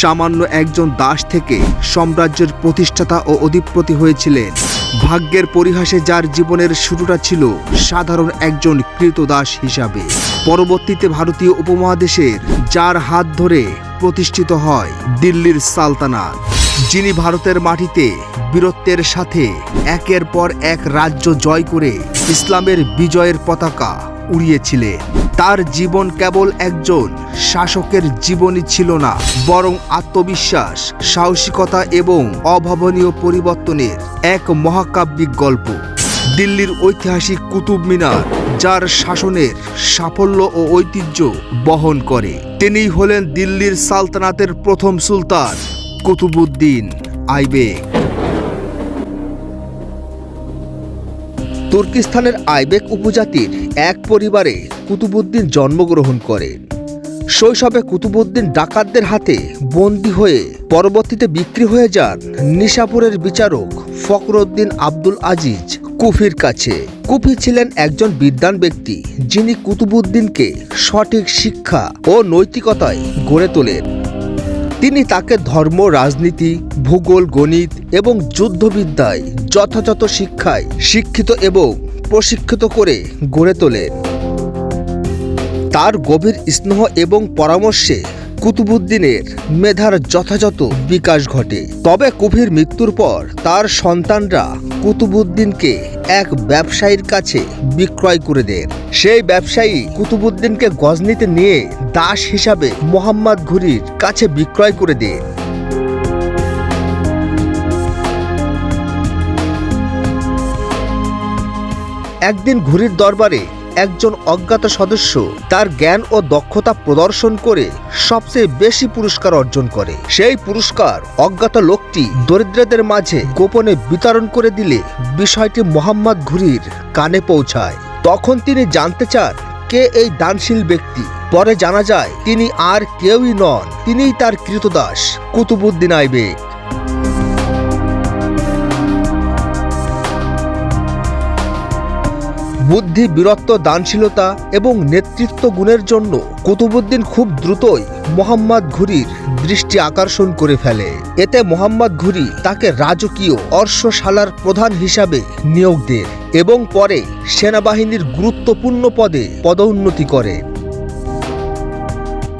সামান্য একজন দাস থেকে সাম্রাজ্যের প্রতিষ্ঠাতা ও অধিপতি হয়েছিলেন। ভাগ্যের পরিহাসে যার জীবনের শুরুটা ছিল সাধারণ একজন কৃতদাস হিসাবে। পরবর্তীতে ভারতীয় উপমহাদেশের যার হাত ধরে প্রতিষ্ঠিত হয় দিল্লির সালতানাত, যিনি ভারতের মাটিতে বীরত্বের সাথে একের পর এক রাজ্য জয় করে ইসলামের বিজয়ের পতাকা উড়িয়েছিলেন। তার জীবন কেবল একজন, শাসকের জীবনই ছিল না, বরং আত্মবিশ্বাস, সাহসিকতা এবং অভাবনীয় পরিবর্তনের এক মহাকাব্যিক গল্প। দিল্লির ঐতিহাসিক কুতুব মিনার, যার শাসনের সাফল্য ও ঐতিহ্য বহন করে। তিনিই হলেন দিল্লির সালতানাতের প্রথম সুলতান কুতুবুদ্দিন আইবেক তুর্কিস্তানের আইবেক উপজাতির এক পরিবারে কুতুবুদ্দিন জন্মগ্রহণ করেন। শৈশবে কুতুবুদ্দিন ডাকাতদের হাতে বন্দী হয়ে পরবর্তীতে বিক্রি হয়ে যান নিশাপুরের বিচারক ফখরুদ্দিন আব্দুল আজিজ কুফির কাছে। কুফি ছিলেন একজন বিদ্বান ব্যক্তি যিনি কুতুবুদ্দিনকে সঠিক শিক্ষা ও নৈতিকতায় গড়ে তোলেন। তিনি তাকে ধর্ম, রাজনীতি, ভূগোল, গণিত এবং যুদ্ধবিদ্যায় যথাযথ শিক্ষায় শিক্ষিত এবং প্রশিক্ষিত করে গড়ে তোলেন তার গভীর স্নেহ এবং পরামর্শে কুতুবুদ্দিনের মেধার যথাযথ বিকাশ ঘটে। তবে কুফির মৃত্যুর পর তার সন্তানরা কুতুবুদ্দিনকে এক ব্যবসায়ীর কাছে বিক্রয় করে দেন। সেই ব্যবসায়ী কুতুবুদ্দিনকে গজনিতে নিয়ে দাস হিসাবে মোহাম্মদ ঘুরির কাছে বিক্রয় করে দেন। একদিন ঘুরির দরবারে একজন অজ্ঞাত সদস্য তার জ্ঞান ও দক্ষতা প্রদর্শন করে সবচেয়ে বেশি পুরস্কার অর্জন করে। সেই পুরস্কার অজ্ঞাত লোকটি দরিদ্রদের মাঝে গোপনে বিতরণ করে দিলে বিষয়টি মোহাম্মদ ঘুরির কানে পৌঁছায়। তখন তিনি জানতে চান, কে এই দানশীল ব্যক্তি? পরে জানা যায়, তিনি আর কেউই নন, তিনিই তার কৃতদাস, কুতুবুদ্দিন আইবেক বুদ্ধি, বীরত্ব, দানশীলতা এবং নেতৃত্ব গুণের জন্য কুতুবুদ্দিন খুব দ্রুতই মোহাম্মদ ঘুরির দৃষ্টি আকর্ষণ করে ফেলে। এতে মোহাম্মদ ঘুরি তাকে রাজকীয় অর্শশালার প্রধান হিসাবে নিয়োগ দেন এবং পরে সেনাবাহিনীর গুরুত্বপূর্ণ পদে পদোন্নতি করে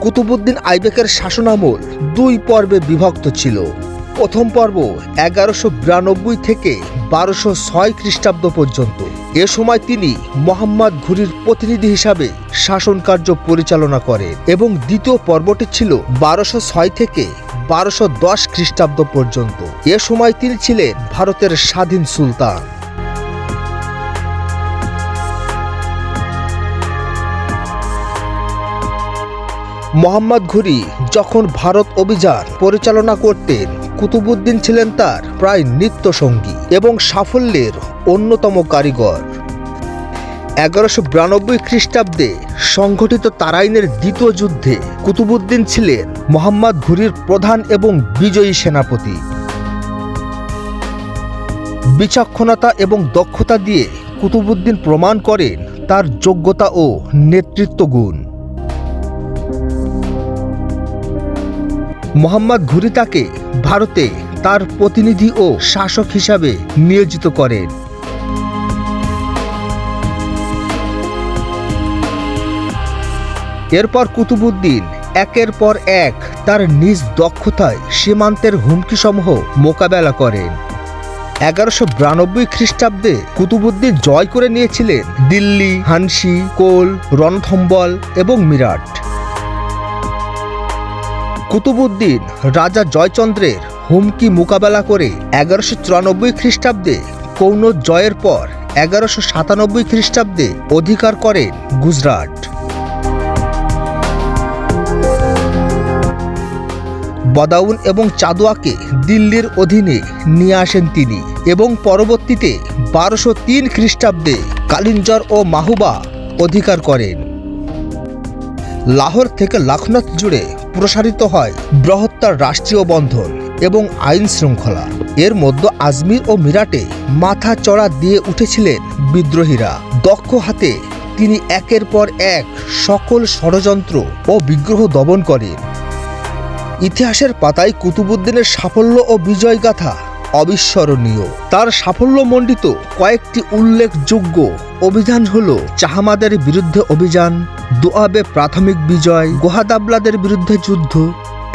কুতুবুদ্দিন আইবেকের শাসনামল দুই পর্বে বিভক্ত ছিল। প্রথম পর্ব এগারোশো বিরানব্বই থেকে বারোশো ছয় খ্রিস্টাব্দ পর্যন্ত। এ সময় তিনি মোহাম্মদ ঘুরির প্রতিনিধি হিসাবে শাসন কার্য পরিচালনা করেন এবং দ্বিতীয় পর্বটি ছিল বারোশো ছয় থেকে বারোশো দশ খ্রিস্টাব্দ পর্যন্ত। এ সময় তিনি ছিলেন ভারতের স্বাধীন সুলতান। মোহাম্মদ ঘুরি যখন ভারত অভিযান পরিচালনা করতেন কুতুবুদ্দিন ছিলেন তার প্রায় নিত্য সঙ্গী এবং সাফল্যের অন্যতম কারিগর। এগারোশো বিরানব্বই খ্রিস্টাব্দে সংঘটিত তারাইনের দ্বিতীয় যুদ্ধে কুতুবুদ্দিন ছিলেন মোহাম্মদ ঘুরির প্রধান এবং বিজয়ী সেনাপতি। বিচক্ষণতা এবং দক্ষতা দিয়ে কুতুবুদ্দিন প্রমাণ করেন তার যোগ্যতা ও নেতৃত্ব গুণ মোহাম্মদ ঘুরি তাকে ভারতে তার প্রতিনিধি ও শাসক হিসাবে নিয়োজিত করেন। এরপর কুতুবুদ্দিন একের পর এক তার নিজ দক্ষতায় সীমান্তের হুমকিসমূহ মোকাবেলা করেন। এগারোশো বিরানব্বই খ্রিস্টাব্দে কুতুবুদ্দিন জয় করে নিয়েছিলেন দিল্লি, হানসি, কোল, রণথম্বল এবং মিরাট। কুতুবুদ্দিন রাজা জয়চন্দ্রের হুমকি মোকাবেলা করে এগারোশো চুরানব্বই খ্রিস্টাব্দে কৌনজ জয়ের পর এগারোশো সাতানব্বই খ্রিস্টাব্দে অধিকার করেন গুজরাট। বদাউন এবং চাদুয়াকে দিল্লির অধীনে নিয়ে আসেন তিনি এবং পরবর্তীতে বারোশো তিন খ্রিস্টাব্দে কালিঞ্জর ও মাহুবা অধিকার করেন। লাহোর থেকে লখনৌ জুড়ে প্রসারিত হয় বৃহত্তর রাষ্ট্রীয় বন্ধন এবং আইন শৃঙ্খলা। এর মধ্যে আজমির ও মিরাটে মাথা চড়া দিয়ে উঠেছিলেন বিদ্রোহীরা। দক্ষ হাতে তিনি একের পর এক সকল ষড়যন্ত্র ও বিগ্রহ দমন করেন। ইতিহাসের পাতায় কুতুবুদ্দিনের সাফল্য ও বিজয় গাথা অবিস্মরণীয়। তার সাফল্যমণ্ডিত কয়েকটি উল্লেখযোগ্য অভিযান হল চাহামাদের বিরুদ্ধে অভিযান দোয়াবে প্রাথমিক বিজয়, গোহাদাবলাদের বিরুদ্ধে যুদ্ধ,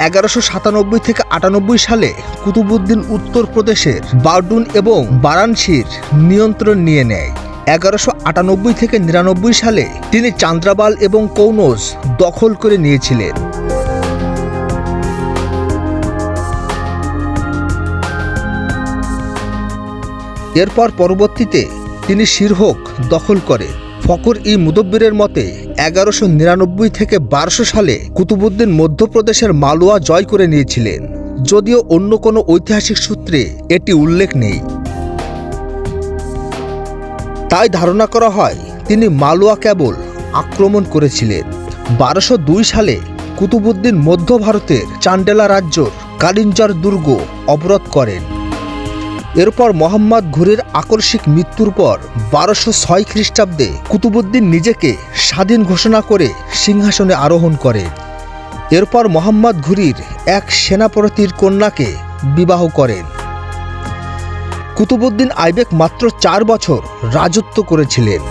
এগারোশো সাতানব্বই থেকে আটানব্বই সালে কুতুবুদ্দিন উত্তরপ্রদেশের বারডুন এবং বারাণসীর নিয়ন্ত্রণ নিয়ে নেয়। এগারোশো আটানব্বই থেকে নিরানব্বই সালে তিনি চান্দ্রাবাল এবং কৌনজ দখল করে নিয়েছিলেন। এরপর পরবর্তীতে তিনি শিরহোক দখল করে। ফকর ই মুদব্বিরের মতে এগারোশো নিরানব্বই থেকে বারোশো সালে কুতুবুদ্দিন মধ্যপ্রদেশের মালুয়া জয় করে নিয়েছিলেন। যদিও অন্য কোনো ঐতিহাসিক সূত্রে এটি উল্লেখ নেই। তাই ধারণা করা হয়, তিনি মালুয়া কেবল আক্রমণ করেছিলেন। বারোশো দুই সালে কুতুবুদ্দিন মধ্য ভারতের চান্ডেলা রাজ্যর কালিঞ্জর দুর্গ অবরোধ করেন। এরপর মোহাম্মদ ঘুরের আকস্মিক মৃত্যুর পর বারোশো ছয় খ্রিস্টাব্দে কুতুবুদ্দিন নিজেকে স্বাধীন ঘোষণা করে সিংহাসনে আরোহণ করেন এরপর মোহাম্মদ ঘুরির এক সেনাপতির কন্যাকে বিবাহ করেন। কুতুবুদ্দিন আইবেক মাত্র চার বছর রাজত্ব করেছিলেন।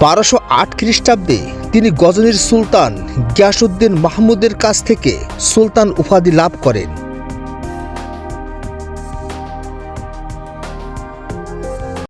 বারোশো আট খ্রিস্টাব্দে তিনি গজনীর সুলতান গিয়াসুদ্দিন মাহমুদের কাছ থেকে সুলতান উপাধি লাভ করেন।